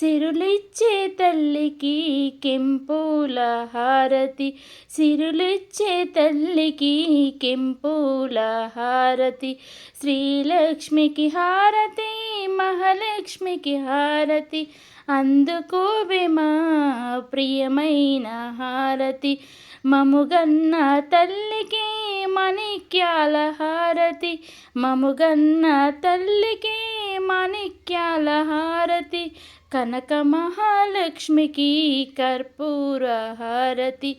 సిరులిచ్చే తల్లికి కెంపుల హారతి. సిరులిచ్చే తల్లికి కెంపుల హారతి. శ్రీలక్ష్మికి హారతి మహాలక్ష్మికి హారతి. అందుకోవే మా ప్రియమైన హారతి. మముగన్న తల్లికి మణిక్యాల హారతి. మముగన్న తల్లికి మాణిక్యాల హారతి. కనక మహాలక్ష్మికి కర్పూర హారతి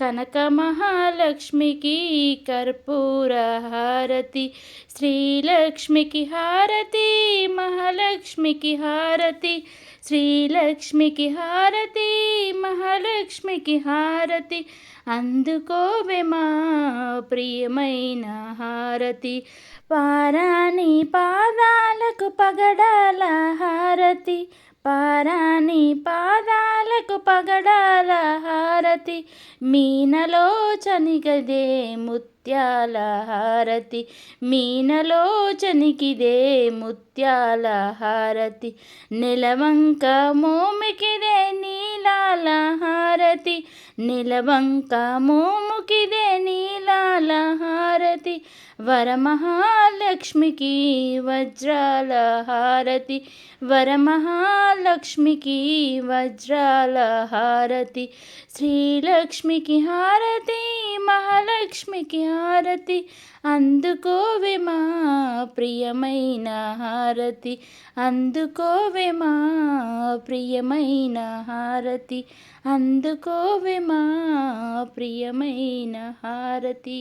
కనక మహాలక్ష్మికి కర్పూర హారతి శ్రీలక్ష్మికి హారతి మహాలక్ష్మికి హారతి. శ్రీలక్ష్మికి హారతి మహాలక్ష్మికి హారతి. అందుకో మా ప్రియమైన హారతి. పారాణి పాదాలకు పగడాల హారతి. పారాణి పాదాలకు పగడాల హారతి మీనలోచని గదే ముత్యాల హారతి మీనలోచనికిదే ముత్యాల హారతి నిలవంక మోమికిదే నీలాల హారతి నిలవంక మోముకిదే నీలాల హారతి వరమహాలక్ష్మికి వజ్రాల హారతి వరమహాలక్ష్మికి వజ్రాల హారతి శ్రీలక్ష్మికి హారతి మహాలక్ష్మికి హారతి. అందుకోవే మా ప్రియమైన హారతి. అందుకోవే మా ప్రియమైన హారతి. అందుకోవే మా ప్రియమైన హారతి.